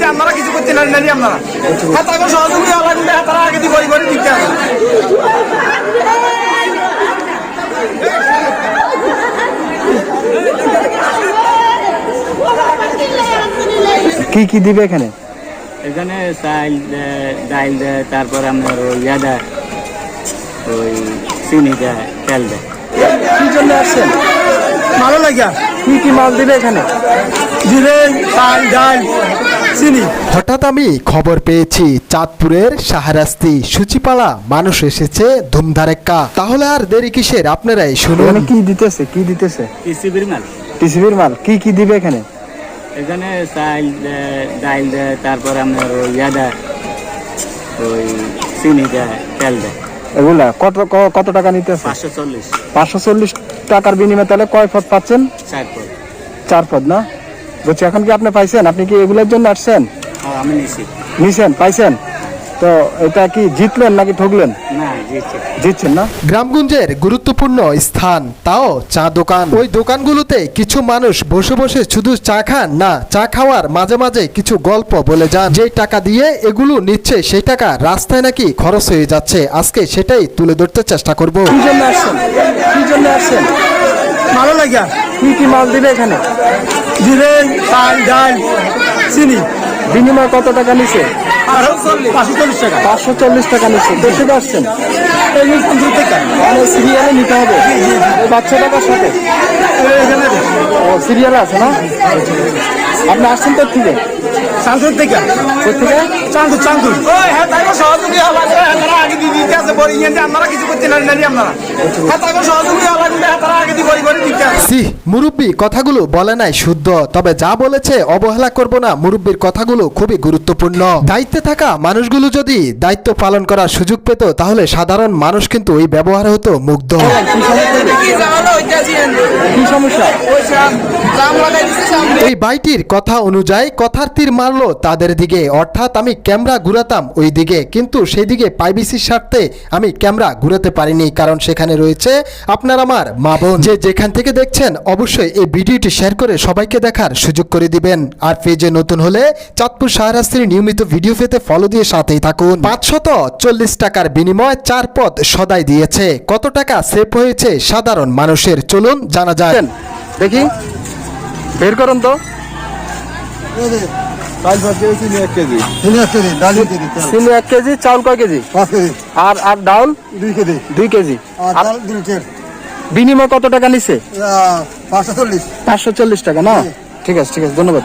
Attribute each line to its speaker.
Speaker 1: যে আপনারা কিছু করতে আপনারা। হ্যাঁ তাকে সহযোগী হওয়া লাগবে হ্যাঁ, তারা আগে দিয়ে দিতে হবে।
Speaker 2: কি কি দিবে এখানে?
Speaker 3: এখানে চাল ডাল দেয় তারপর আপনার ওই ইয়া দেয় ওই চিনি দেয় তেল দেয়।
Speaker 2: কি জন্য আসছেন?
Speaker 1: ভালো লাগে।
Speaker 2: কি কি মাল দিবে এখানে?
Speaker 1: দিলে চাল ডাল চিনি।
Speaker 4: হঠাৎ আমি খবর পেয়েছি চাঁদপুরের সাহারাস্তি সূচিপাড়া মানুষ এসেছে ধুমধারেক্কা তাহলে আর দেরি কিসের? আপনারাই শুনুন।
Speaker 2: কি দিতেছে? কি দিতেছে?
Speaker 3: টিসিবির মাল।
Speaker 2: টিসিবির মাল। কি কি দিবে এখানে?
Speaker 3: এখানে চাল ডাল দেয় তারপর আপনার ওই ইয়া দেয় ওই চিনি দেয় তেল দেয়।
Speaker 2: এগুলা কত কত টাকা নিতেছে?
Speaker 3: পাঁচশো চল্লিশ।
Speaker 2: পাঁচশো চল্লিশ টাকার বিনিময়ে তাহলে কয় পদ পাচ্ছেন?
Speaker 3: চার পর
Speaker 2: চার পদ না? বলছি এখন কি আপনি পাইছেন? আপনি কি এগুলোর জন্য আসছেন?
Speaker 3: আর আমি নিছি।
Speaker 2: নিছেন পাইছেন? তো এটা কি জিতলেন নাকি ঠকলেন? জিতছেন না?
Speaker 4: গ্রামগঞ্জের গুরুত্বপূর্ণ স্থান তাও চা দোকান। ওই দোকানগুলোতে কিছু মানুষ বসে বসে শুধু চা খান না চা খাওয়ার মাঝে মাঝে কিছু গল্প বলে যান। যে টাকা দিয়ে এগুলো নিচ্ছে সেই টাকা রাস্তায় নাকি খরচ হয়ে যাচ্ছে। আজকে সেটাই তুলে ধরতে চেষ্টা করব।
Speaker 2: কি জন্য আসছেন? কি জন্য আসছেন?
Speaker 1: ভালো লাগে।
Speaker 2: কি কি মাল দিবে এখানে?
Speaker 1: দিলে চাল ডাল চিনি।
Speaker 2: বিনিময় কত টাকা নিছে?
Speaker 1: পাঁচশো চল্লিশ। টাকা।
Speaker 2: নিচ্ছে
Speaker 1: পঞ্চাশ টাকা
Speaker 2: মানে সিরিয়ালে নিতে হবে। ওই বাচ্চা টাকার সাথে? ও সিরিয়ালে আছে না? আপনি আসছেন তো থেকে
Speaker 1: সাংসদ থেকে।
Speaker 2: কোথেকে
Speaker 1: চাঁদুর চাঁদুর ওই হ্যাঁ সহযোগী হওয়া লাগবে। হ্যাঁ, তারা আগে দিয়ে দিতে আছে বলি যে আপনারা কিছু করতে না আপনারা হ্যাঁ সহযোগী হওয়া লাগবে। হ্যাঁ, তারা আগে দিয়ে বলি দিতে
Speaker 4: সি মুরব্বী কথাগুলো বলে নাই শুদ্ধ। তবে যা বলেছে অবহেলা করব না। মুরব্বীর কথাগুলো খুবই গুরুত্বপূর্ণ। দায়িত্বে থাকা মানুষগুলো যদি দায়িত্ব পালন করার সুযোগ পেত তাহলে সাধারণ মানুষ কিন্তু এই ব্যবহার হতো মুগ্ধ। এই বাইটির কথা অনুযায়ী কথার তীর মারলো তাদের দিকে। অর্থাৎ আমি ক্যামেরা ঘুরাতাম ওই দিকে কিন্তু সেই দিকে প্রাইভেসির স্বার্থে আমি ক্যামেরা ঘুরাতে পারিনি কারণ সেখানে রয়েছে আপনার আমার মা বোন। যে যেখান থেকে দেখছেন অবশ্যই এই ভিডিওটি শেয়ার করে সবাইকে দেখার সুযোগ করে দিবেন। আর পেজে নতুন হলে চাঁদপুর শাহরাস্ত্রীর নিয়মিত ভিডিও পেতে ফলো দিয়ে সাথেই থাকুন। পাঁচশত চল্লিশ টাকার বিনিময়ে চার পদ সদাই দিয়েছে। কত টাকা সেভ হয়েছে সাধারণ মানুষের? চলুন জানা যায়
Speaker 2: দেখি। বের করুন তো।
Speaker 5: এক কেজি।
Speaker 2: চাউল কয় কেজি?
Speaker 5: পাঁচ কেজি।
Speaker 2: আর আর ডাউল?
Speaker 5: দুই কেজি।
Speaker 2: দুই কেজি। বিনিময় কত টাকা নিছে?
Speaker 5: পাঁচশো চল্লিশ।
Speaker 2: পাঁচশো চল্লিশ টাকা না? ঠিক আছে ঠিক আছে ধন্যবাদ।